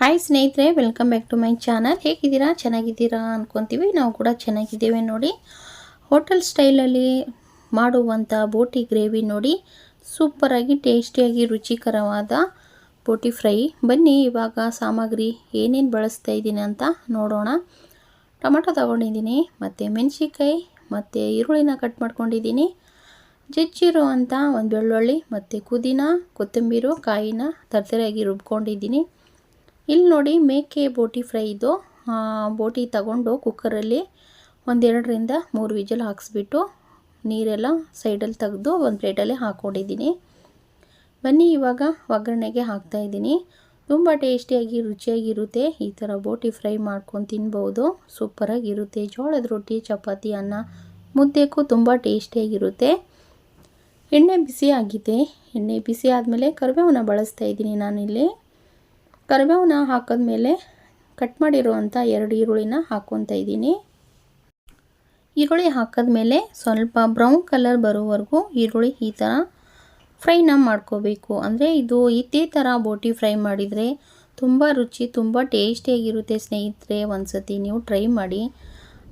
Hi ಸ್ನೇಹಿತರೆ welcome back to my channel ಹೇಗಿದ್ದೀರಾ? ಚೆನ್ನಾಗಿದ್ದೀರಾ ಅಂದ್ಕೊತೀವಿ ನಾವು ಕೂಡ ಚೆನ್ನಾಗಿದ್ದೇವೆ ನೋಡಿ. ಹೋಟೆಲ್ ಸ್ಟೈಲಲ್ಲಿ ಮಾಡುವಂಥ ಬೋಟಿ ಗ್ರೇವಿ ನೋಡಿ. ಸೂಪರಾಗಿ ಟೇಸ್ಟಿಯಾಗಿ ರುಚಿಕರವಾದ ಬೋಟಿ ಫ್ರೈ ಬನ್ನಿ, ಇವಾಗ ಸಾಮಗ್ರಿ ಏನೇನು ಬಳಸ್ತಾ ಇದ್ದೀನಿ ಅಂತ ನೋಡೋಣ. ಟೊಮೆಟೊ ತಗೊಂಡಿದ್ದೀನಿ, ಮತ್ತು ಮೆಣಸಿನ್ಕಾಯಿ, ಮತ್ತು ಈರುಳ್ಳಿನ ಕಟ್ ಮಾಡ್ಕೊಂಡಿದ್ದೀನಿ. ಜಜ್ಜಿರೋ ಅಂತ ಒಂದು ಬೆಳ್ಳುಳ್ಳಿ, ಮತ್ತು ಪುದೀನ, ಕೊತ್ತಂಬರಿ, ಕಾಯಿನ ತರತರಿಯಾಗಿ ರುಬ್ಕೊಂಡಿದ್ದೀನಿ. ಇಲ್ಲಿ ನೋಡಿ ಮೇಕೆ ಬೋಟಿ ಫ್ರೈ ಇದು. ಬೋಟಿ ತಗೊಂಡು ಕುಕ್ಕರಲ್ಲಿ ಒಂದೆರಡರಿಂದ ಮೂರು ವಿಜಲ್ ಹಾಕ್ಸ್ಬಿಟ್ಟು ನೀರೆಲ್ಲ ಸೈಡಲ್ಲಿ ತೆಗೆದು ಒಂದು ಪ್ಲೇಟಲ್ಲಿ ಹಾಕ್ಕೊಂಡಿದ್ದೀನಿ ಬನ್ನಿ, ಇವಾಗ ಒಗ್ಗರಣೆಗೆ ಹಾಕ್ತಾಯಿದ್ದೀನಿ ತುಂಬ ಟೇಸ್ಟಿಯಾಗಿ, ರುಚಿಯಾಗಿರುತ್ತೆ. ಈ ಥರ ಬೋಟಿ ಫ್ರೈ ಮಾಡ್ಕೊಂಡು ತಿನ್ಬೋದು. ಸೂಪರಾಗಿರುತ್ತೆ. ಜೋಳದ ರೊಟ್ಟಿ, ಚಪಾತಿ, ಅನ್ನ, ಮುದ್ದೆಗೂ ತುಂಬ ಟೇಸ್ಟಿಯಾಗಿರುತ್ತೆ. ಎಣ್ಣೆ ಬಿಸಿ ಆಗಿದೆ. ಎಣ್ಣೆ ಬಿಸಿ ಆದಮೇಲೆ ಕರಿಬೇವನ್ನ ಬಳಸ್ತಾ ಇದ್ದೀನಿ ನಾನಿಲ್ಲಿ. ಕರಿಬೇವನ್ನ ಹಾಕಿದ್ಮೇಲೆ ಕಟ್ ಮಾಡಿರುವಂಥ ಎರಡು ಈರುಳ್ಳಿನ ಹಾಕ್ಕೊತಾ ಇದ್ದೀನಿ. ಈರುಳ್ಳಿ ಹಾಕಿದ್ಮೇಲೆ ಸ್ವಲ್ಪ ಬ್ರೌನ್ ಕಲರ್ ಬರೋವರೆಗೂ ಈರುಳ್ಳಿ ಈ ಥರ ಫ್ರೈನ ಮಾಡ್ಕೋಬೇಕು. ಅಂದರೆ ಇದು ಇದೇ ಥರ ಬೋಟಿ ಫ್ರೈ ಮಾಡಿದರೆ ತುಂಬ ರುಚಿ, ತುಂಬ ಟೇಸ್ಟಿಯಾಗಿರುತ್ತೆ ಸ್ನೇಹಿತರೆ. ಒಂದು ಸತಿ ನೀವು ಟ್ರೈ ಮಾಡಿ.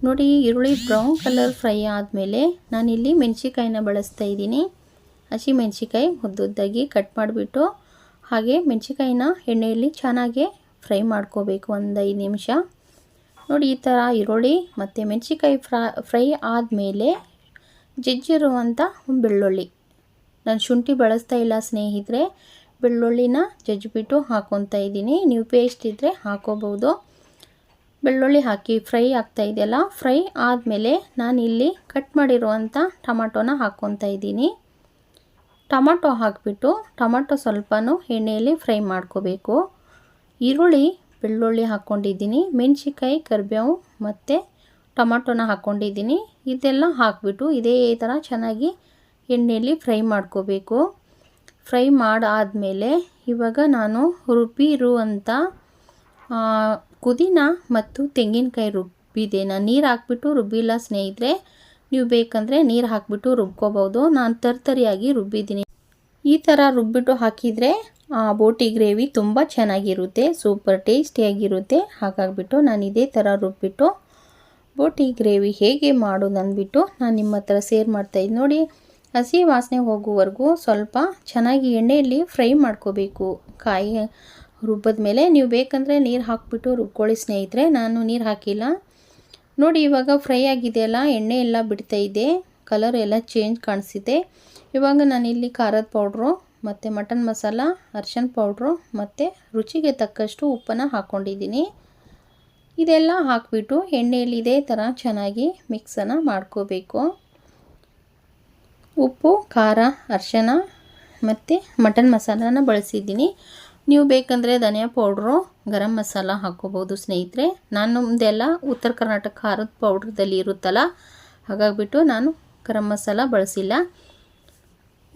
ನೋಡಿ, ಈರುಳ್ಳಿ ಬ್ರೌನ್ ಕಲರ್ ಫ್ರೈ ಆದಮೇಲೆ ನಾನಿಲ್ಲಿ ಮೆಣಸಿಕಾಯಿನ ಬಳಸ್ತಾ ಇದ್ದೀನಿ. ಹಸಿ ಮೆಣಸಿಕಾಯಿ ಮುದ್ದುದ್ದಾಗಿ ಕಟ್ ಮಾಡಿಬಿಟ್ಟು ಹಾಗೆ ಮೆಣಸಿಕಾಯಿನ ಎಣ್ಣೆಯಲ್ಲಿ ಚೆನ್ನಾಗಿ ಫ್ರೈ ಮಾಡ್ಕೋಬೇಕು ಒಂದು ಐದು ನಿಮಿಷ. ನೋಡಿ, ಈ ಥರ ಈರುಳ್ಳಿ ಮತ್ತು ಮೆಣಸಿಕಾಯಿ ಫ್ರೈ ಫ್ರೈ ಆದಮೇಲೆ ಜಜ್ಜಿರುವಂಥ ಬೆಳ್ಳುಳ್ಳಿ. ನಾನು ಶುಂಠಿ ಬಳಸ್ತಾ ಇಲ್ಲ ಸ್ನೇಹಿತರೆ, ಬೆಳ್ಳುಳ್ಳಿನ ಜಜ್ಜಿಬಿಟ್ಟು ಹಾಕ್ಕೊತಾ ಇದ್ದೀನಿ. ನೀವು ಪೇಸ್ಟ್ ಇದ್ದರೆ ಹಾಕೋಬೋದು. ಬೆಳ್ಳುಳ್ಳಿ ಹಾಕಿ ಫ್ರೈ ಆಗ್ತಾ ಇದೆಯಲ್ಲ, ಫ್ರೈ ಆದಮೇಲೆ ನಾನಿಲ್ಲಿ ಕಟ್ ಮಾಡಿರುವಂಥ ಟೊಮಾಟೋನ ಹಾಕ್ಕೊತಾ ಇದ್ದೀನಿ. ಟೊಮಾಟೊ ಹಾಕಿಬಿಟ್ಟು ಟೊಮಾಟೊ ಸ್ವಲ್ಪನೂ ಎಣ್ಣೆಯಲ್ಲಿ ಫ್ರೈ ಮಾಡ್ಕೋಬೇಕು. ಈರುಳ್ಳಿ, ಬೆಳ್ಳುಳ್ಳಿ ಹಾಕ್ಕೊಂಡಿದ್ದೀನಿ ಮೆಣಸಿಕಾಯಿ ಕರಿಬೇವು ಮತ್ತು ಟೊಮಾಟೊನ ಹಾಕ್ಕೊಂಡಿದ್ದೀನಿ. ಇದೆಲ್ಲ ಹಾಕಿಬಿಟ್ಟು ಇದೇ ಥರ ಚೆನ್ನಾಗಿ ಎಣ್ಣೆಯಲ್ಲಿ ಫ್ರೈ ಮಾಡ್ಕೋಬೇಕು. ಫ್ರೈ ಮಾಡಾದಮೇಲೆ ಇವಾಗ ನಾನು ರುಬ್ಬಿರುವಂಥ ಕುದಿನ ಮತ್ತು ತೆಂಗಿನಕಾಯಿ ರುಬ್ಬಿದೆ. ನಾನು ನೀರು ಹಾಕ್ಬಿಟ್ಟು ರುಬ್ಬಿಲ್ಲ ಸ್ನೇಹಿತರೆ. ನೀವು ಬೇಕಂದರೆ ನೀರು ಹಾಕ್ಬಿಟ್ಟು ರುಬ್ಕೋಬೋದು ನಾನು ತರ್ತರಿಯಾಗಿ ರುಬ್ಬಿದ್ದೀನಿ. ಈ ಥರ ರುಬ್ಬಿಟ್ಟು ಹಾಕಿದರೆ ಆ ಬೋಟಿ ಗ್ರೇವಿ ತುಂಬ ಚೆನ್ನಾಗಿರುತ್ತೆ, ಸೂಪರ್ ಟೇಸ್ಟಿಯಾಗಿರುತ್ತೆ. ಹಾಗಾಗಿಬಿಟ್ಟು ನಾನು ಇದೇ ಥರ ರುಬ್ಬಿಟ್ಟು ಬೋಟಿ ಗ್ರೇವಿ ಹೇಗೆ ಮಾಡೋದು ಅಂದ್ಬಿಟ್ಟು ನಾನು ನಿಮ್ಮ ಹತ್ರ ಸೇರ್ ಮಾಡ್ತಾಯಿದ್ದು ನೋಡಿ, ಹಸಿ ವಾಸನೆ ಹೋಗುವವರೆಗೂ ಸ್ವಲ್ಪ ಚೆನ್ನಾಗಿ ಎಣ್ಣೆಯಲ್ಲಿ ಫ್ರೈ ಮಾಡ್ಕೋಬೇಕು. ಕಾಯಿ ರುಬ್ಬದ ಮೇಲೆ ನೀವು ಬೇಕಂದರೆ ನೀರು ಹಾಕ್ಬಿಟ್ಟು ರುಬ್ಕೊಳ್ಳಿ ಸ್ನೇಹಿತರೆ. ನಾನು ನೀರು ಹಾಕಿಲ್ಲ. ನೋಡಿ, ಇವಾಗ ಫ್ರೈ ಆಗಿದೆಯಲ್ಲ, ಎಣ್ಣೆ ಎಲ್ಲ ಬಿಡ್ತಾ ಇದೆ. ಕಲರ್ ಎಲ್ಲ ಚೇಂಜ್ ಕಾಣಿಸಿದೆ ಇವಾಗ ನಾನಿಲ್ಲಿ ಖಾರದ ಪೌಡ್ರು ಮತ್ತು ಮಟನ್ ಮಸಾಲ ಅರ್ಶನ್ ಪೌಡ್ರು ಮತ್ತು ರುಚಿಗೆ ತಕ್ಕಷ್ಟು ಉಪ್ಪನ್ನು ಹಾಕ್ಕೊಂಡಿದ್ದೀನಿ ಇದೆಲ್ಲ ಹಾಕಿಬಿಟ್ಟು ಎಣ್ಣೆಯಲ್ಲಿ ಇದೇ ಥರ ಚೆನ್ನಾಗಿ ಮಿಕ್ಸನ್ನು ಮಾಡ್ಕೋಬೇಕು. ಉಪ್ಪು, ಖಾರ ಅರ್ಶನ ಮತ್ತು ಮಟನ್ ಮಸಾಲಾನ ಬಳಸಿದ್ದೀನಿ. ನೀವು ಬೇಕಂದರೆ ಧನಿಯಾ ಪೌಡ್ರು ಗರಂ ಮಸಾಲ ಹಾಕ್ಕೋಬೋದು ಸ್ನೇಹಿತರೆ. ನಾನು ನಮ್ಮದೆಲ್ಲ ಉತ್ತರ ಕರ್ನಾಟಕ ಖಾರದ ಪೌಡ್ರದಲ್ಲಿ ಇರುತ್ತಲ್ಲ ಹಾಗಾಗಿಬಿಟ್ಟು ನಾನು ಗರಂ ಮಸಾಲ ಬಳಸಿಲ್ಲ.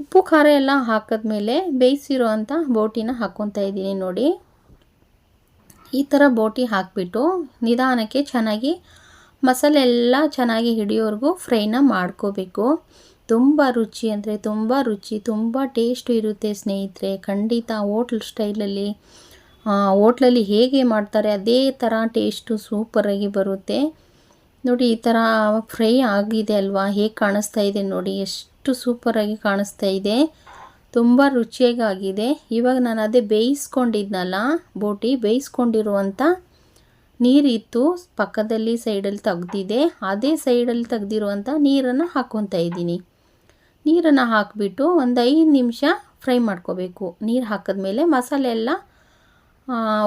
ಉಪ್ಪು, ಖಾರ ಎಲ್ಲ ಹಾಕಿದ್ಮೇಲೆ ಬೇಯಿಸಿರೋ ಅಂಥ ಬೋಟಿನ ಹಾಕ್ಕೊತಾ ಇದ್ದೀನಿ ನೋಡಿ. ಈ ಥರ ಬೋಟಿ ಹಾಕಿಬಿಟ್ಟು ನಿಧಾನಕ್ಕೆ ಚೆನ್ನಾಗಿ ಮಸಾಲೆ ಎಲ್ಲ ಚೆನ್ನಾಗಿ ಹಿಡಿಯೋವರೆಗೂ ಫ್ರೈನ ಮಾಡ್ಕೋಬೇಕು. ತುಂಬ ರುಚಿ ಅಂದರೆ ತುಂಬ ರುಚಿ, ತುಂಬ ಟೇಸ್ಟ್ ಇರುತ್ತೆ ಸ್ನೇಹಿತರೆ. ಖಂಡಿತ ಹೋಟ್ಲ್ ಸ್ಟೈಲಲ್ಲಿ ಹೋಟ್ಲಲ್ಲಿ ಹೇಗೆ ಮಾಡ್ತಾರೆ ಅದೇ ಥರ ಟೇಸ್ಟು ಸೂಪರಾಗಿ ಬರುತ್ತೆ. ನೋಡಿ, ಈ ಥರ ಫ್ರೈ ಆಗಿದೆ ಅಲ್ವಾ? ಹೇಗೆ ಕಾಣಿಸ್ತಾ ಇದೆ ನೋಡಿ, ಎಷ್ಟು ಸೂಪರಾಗಿ ಕಾಣಿಸ್ತಾ ಇದೆ. ತುಂಬ ರುಚಿಯಾಗಿ ಆಗಿದೆ ಇವಾಗ ನಾನು ಅದೇ ಬೇಯಿಸ್ಕೊಂಡಿದ್ನಲ್ಲ, ಬೋಟಿ ಬೇಯಿಸ್ಕೊಂಡಿರುವಂಥ ನೀರಿತ್ತು ಪಕ್ಕದಲ್ಲಿ ಸೈಡಲ್ಲಿ ತೆಗ್ದಿದೆ. ಅದೇ ಸೈಡಲ್ಲಿ ತೆಗ್ದಿರುವಂಥ ನೀರನ್ನು ಹಾಕ್ಕೊತಾ ಇದ್ದೀನಿ. ನೀರನ್ನು ಹಾಕಿಬಿಟ್ಟು ಒಂದು ಐದು ನಿಮಿಷ ಫ್ರೈ ಮಾಡ್ಕೋಬೇಕು. ನೀರು ಹಾಕಿದ್ಮೇಲೆ ಮಸಾಲೆ ಎಲ್ಲ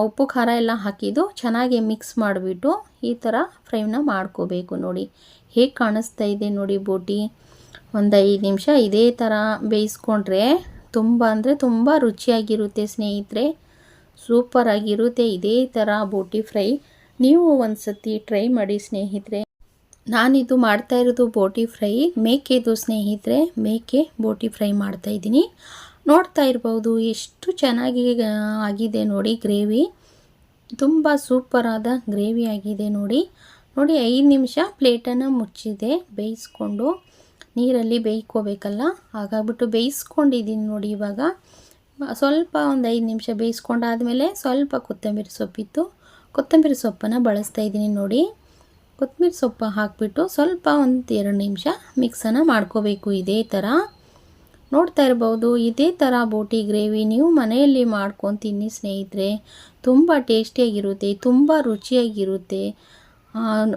ಉಪ್ಪು, ಖಾರ ಎಲ್ಲ ಹಾಕಿದ್ದು ಚೆನ್ನಾಗಿ ಮಿಕ್ಸ್ ಮಾಡಿಬಿಟ್ಟು ಈ ಥರ ಫ್ರೈನ ಮಾಡ್ಕೋಬೇಕು ನೋಡಿ. ಹೇಗೆ ಕಾಣಿಸ್ತಾ ಇದೆ ನೋಡಿ ಬೋಟಿ. ಒಂದು ಐದು ನಿಮಿಷ ಇದೇ ಥರ ಬೇಯಿಸ್ಕೊಂಡ್ರೆ ತುಂಬ ಅಂದರೆ ತುಂಬ ರುಚಿಯಾಗಿರುತ್ತೆ ಸ್ನೇಹಿತರೆ. ಸೂಪರಾಗಿರುತ್ತೆ ಇದೇ ಥರ ಬೋಟಿ ಫ್ರೈ ನೀವು ಒಂದು ಸತಿ ಟ್ರೈ ಮಾಡಿ ಸ್ನೇಹಿತರೆ. ನಾನಿದು ಮಾಡ್ತಾ ಇರೋದು ಬೋಟಿ ಫ್ರೈ ಮೇಕೆದು ಸ್ನೇಹಿತರೆ, ಮೇಕೆ ಬೋಟಿ ಫ್ರೈ ಮಾಡ್ತಾಯಿದ್ದೀನಿ ನೋಡ್ತಾ ಇರ್ಬೋದು. ಎಷ್ಟು ಚೆನ್ನಾಗಿ ಆಗಿದೆ ನೋಡಿ ಗ್ರೇವಿ. ತುಂಬ ಸೂಪರಾದ ಗ್ರೇವಿ ಆಗಿದೆ ನೋಡಿ. ನೋಡಿ, ಐದು ನಿಮಿಷ ಪ್ಲೇಟನ್ನು ಮುಚ್ಚಿದೆ, ಬೇಯಿಸ್ಕೊಂಡು. ನೀರಲ್ಲಿ ಬೇಯ್ಕೋಬೇಕಲ್ಲ ಹಾಗಾಗ್ಬಿಟ್ಟು ಬೇಯಿಸ್ಕೊಂಡಿದ್ದೀನಿ ನೋಡಿ ಇವಾಗ. ಸ್ವಲ್ಪ ಒಂದು ಐದು ನಿಮಿಷ ಬೇಯಿಸ್ಕೊಂಡಾದಮೇಲೆ ಸ್ವಲ್ಪ ಕೊತ್ತಂಬರಿ ಸೊಪ್ಪಿತ್ತು. ಕೊತ್ತಂಬರಿ ಸೊಪ್ಪನ್ನು ಬಳಸ್ತಾ ಇದ್ದೀನಿ ನೋಡಿ. ಕೊತ್ತಂಬರಿ ಸೊಪ್ಪು ಹಾಕಿಬಿಟ್ಟು ಸ್ವಲ್ಪ ಒಂದು ಎರಡು ನಿಮಿಷ ಮಿಕ್ಸನ್ನು ಮಾಡ್ಕೋಬೇಕು ಇದೇ ಥರ. ನೋಡ್ತಾ ಇರ್ಬೋದು, ಇದೇ ಥರ ಬೋಟಿ ಗ್ರೇವಿ ನೀವು ಮನೆಯಲ್ಲಿ ಮಾಡ್ಕೊಂಡು ತಿನ್ನಿ ಸ್ನೇಹಿತರೆ. ತುಂಬ ಟೇಸ್ಟಿಯಾಗಿರುತ್ತೆ, ತುಂಬ ರುಚಿಯಾಗಿರುತ್ತೆ.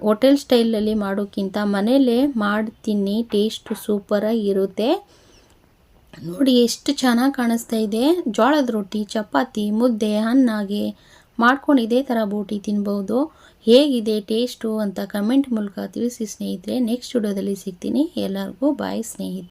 ಹೋಟೆಲ್ ಸ್ಟೈಲಲ್ಲಿ ಮಾಡೋಕ್ಕಿಂತ ಮನೆಯಲ್ಲೇ ಮಾಡಿ ತಿನ್ನಿ, ಟೇಸ್ಟು ಸೂಪರಾಗಿರುತ್ತೆ. ನೋಡಿ ಎಷ್ಟು ಚೆನ್ನಾಗಿ ಕಾಣಿಸ್ತಾ ಇದೆ. ಜೋಳದ ರೊಟ್ಟಿ, ಚಪಾತಿ, ಮುದ್ದೆ ಅನ್ನಾಗೆ ಮಾಡ್ಕೊಂಡು ಇದೇ ಥರ ಬೋಟಿ ತಿನ್ಬೋದು. ಹೇಗಿದೆ, ಟೇಸ್ಟು ಅಂತ ಕಮೆಂಟ್ ಮೂಲಕ ತಿಳಿಸಿ ಸ್ನೇಹಿತರೆ. ನೆಕ್ಸ್ಟ್ ವಿಡಿಯೋದಲ್ಲಿ ಸಿಗ್ತೀನಿ. ಎಲ್ಲರಿಗೂ ಬಾಯ್ ಸ್ನೇಹಿತರೆ.